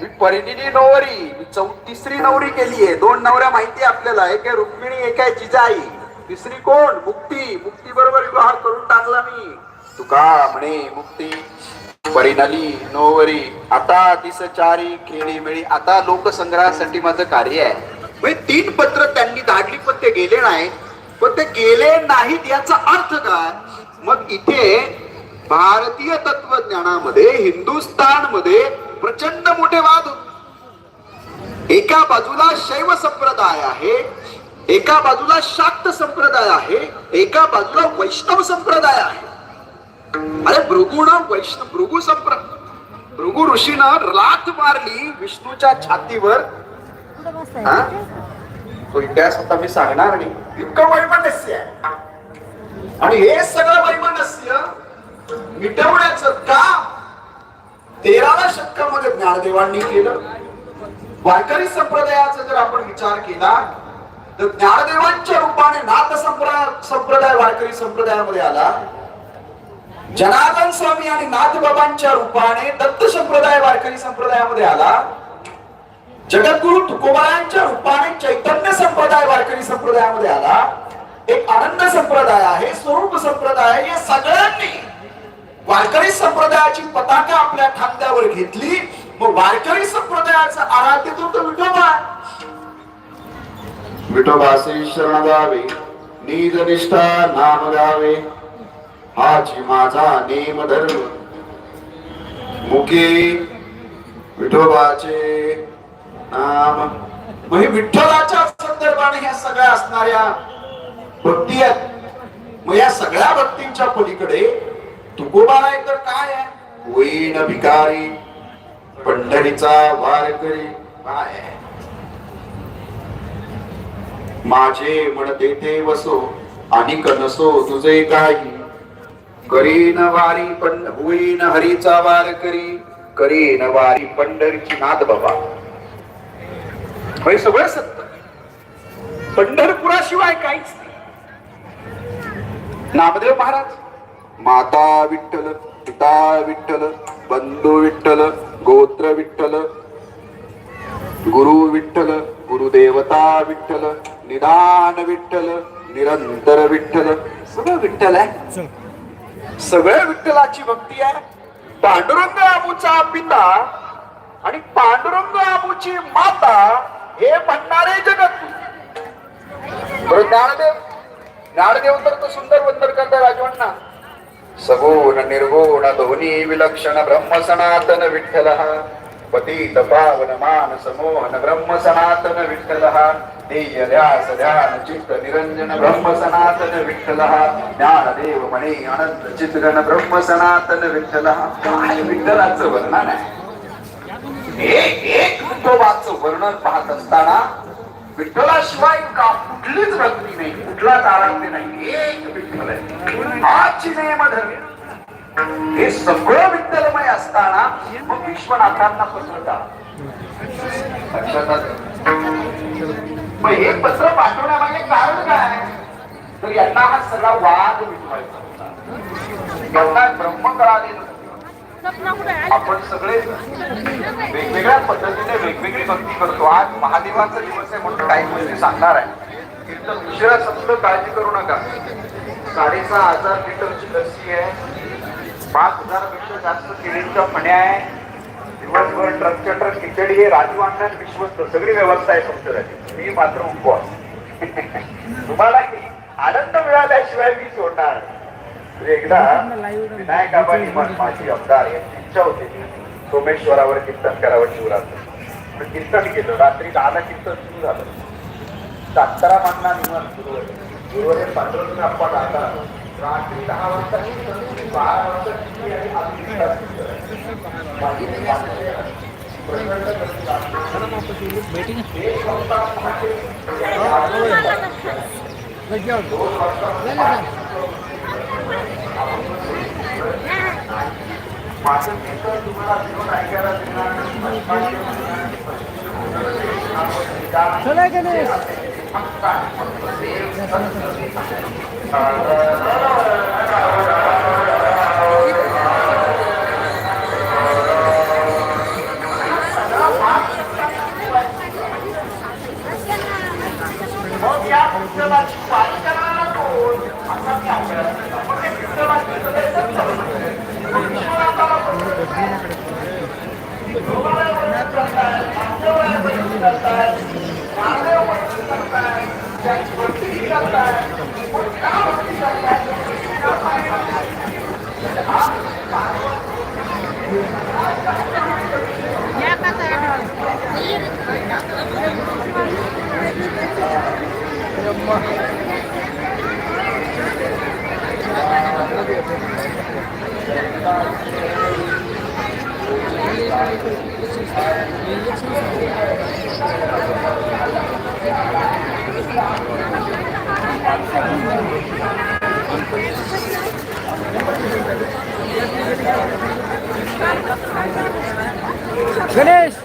मी परिणिनी नवरी मी चौ तिसरी नवरी केली आहे. दोन नवऱ्या माहिती आपल्याला. एक आहे रुक्मिणी एक आहे जिजाई. तिसरी कोण? मुक्ती. मुक्ती बरोबर विवाह करून टाकला मी. तुका म्हणे मुक्ती. परिणाली नोवरी. आता दिस चारी खेळी मिळी. आता लोकसंग्रहासाठी माझं कार्य आहे. म्हणजे तीन पत्र त्यांनी धाडली पण ते गेले नाही पण ते गेले नाहीत याचा अर्थ काय? मग इथे भारतीय तत्वज्ञानामध्ये हिंदुस्थानमध्ये प्रचंड मोठे वाद होते. एका बाजूला शैव संप्रदाय आहे एका बाजूला शाक्त संप्रदाय आहे एका बाजूला वैष्णव संप्रदाय आहे. अरे भृगुण वैष्णव भृगु संप्र भृगु ऋषीनं लाथ मारली विष्णूच्या छातीवर. तो इतिहास आता मी सांगणार नाही. इतकं वैमनस्य आहे. आणि हे सगळं वैमनस्य मिटवण्याचं काम तेराव्या शतकामध्ये ज्ञानदेवांनी केलं. वारकरी संप्रदायाचा जर आपण विचार केला तर ज्ञानदेवांच्या रूपाने नाथ संप्रदाय संप्रदाय वारकरी संप्रदायामध्ये आला. जनार्दन स्वामी आणि नाथबाबांच्या रूपाने दत्त संप्रदाय वारकरी संप्रदायामध्ये आला. जगद्गुरु तुकोबारांच्या रूपाने चैतन्य संप्रदाय वारकरी संप्रदायामध्ये आला. एक आनंद संप्रदाय आहे स्वरूप संप्रदाय आहे. या सगळ्यांनी वारकरी संप्रदायाची पताका आपल्या खांद्यावर घेतली मग वारकरी संप्रदायाचा आराध्य तो तो विठोबा विठोबासे शरण द्यावे नीज निष्ठा नाम द्यावे. हाची माझा नेम धर्म. मुखे विठोबाचे नाम. मग हे विठ्ठलाच्या संदर्भाने ह्या सगळ्या असणाऱ्या भक्ती आहेत. मग या सगळ्या भक्तींच्या पलीकडे तुकोबा रायकर काय आहे? होईन भिकारी पंढरीचा वारकरी काय आहे? माझे म्हणते ते वसो आणि कनसो तुझे काही. करीन वारी पण होईन हरीचा वार करी करीन वारी पंढरीची नाद बाबा. हे सगळं सत्य. पंढरपुराशिवाय काहीच नाही. नामदेव महाराज माता विठ्ठल पिता विठ्ठल बंधू विठ्ठल गोत्र विठ्ठल गुरु विठ्ठल गुरुदेवता विठ्ठल निदान विठ्ठल निरंतर विठ्ठल. सगळं विठ्ठल आहे. सगळ्या विठ्ठलाची भक्ती आहे. पांडुरंग आबूचा पिता आणि पांडुरंग आबूची माता हे म्हणणारे जगत. ज्ञानदेव ज्ञानदेव तर तो सुंदर वंदन करता राजवण्णा सगुण निर्गुण दोन्ही विलक्षण ब्रह्म सनातन विठ्ठल. पतित पावन मान समोहन ब्रह्म सनातन विठ्ठल. देय ध्यास ध्यान चित्त निरंजन ब्रह्म सनातन विठ्ठल. ज्ञानदेव म्हणे अनंत चितगण ब्रह्म सनातन विठ्ठल. विठ्ठलाचं वर्णन आहे. एक एक विठोबाचं वर्णन पाहत असताना विठ्ठलाशिवाय का कुठलीच भक्ती नाही कुठलाच आराध्य नाही एक विठ्ठल आहे आजची नेम धर्म हे सगळं विठ्ठलमय असताना मग विश्वनाथांना पत्र का मग हे पत्र पाठवण्यामागे कारण काय तर यांना हा सगळा वाद मिटवायचा होता. यांना ब्रह्म कळालेलं आपण सगळे वेगवेगळ्या पद्धतीने वेगवेगळी भक्ती करतो. आज महादेवाचा दिवस आहे म्हणून काही गोष्टी सांगणार आहे. कीर्तन उशिरा संपलं काळजी करू नका. साडेसहा हजार लिटरची लस्सी आहे. पाच हजारपेक्षा जास्त केळींच्या फण्या आहे. दिवसभर ट्रकच्या ट्रक खिचडी हे राजू अण्णा विश्वस्त. सगळी व्यवस्था आहे तुमच्यासाठी मी मात्र उपवास. तुम्हाला आनंद मिळाल्याशिवाय मी सोडणार. एकदा विनायक आबानी माझी आमदार यांची इच्छा होती सोमेश्वरावर कीर्तन करावं शिवरात्र. कीर्तन केलं रात्री दहाला कीर्तन सुरू झालं. सातारा निवास सुरू आहे गुरुवारी पांडुरंग आपण आता रात्री दहा वाजता बारा वाजता आणि अकरा वाजता कीर्तन. माझी ती वाटते. प्रचंड गर्दी आहे. एक वाजता पहाटे दोन वाजता माझं कीर्तन तुम्हाला घेऊन ऐकायला देणार चला गणेश Finish!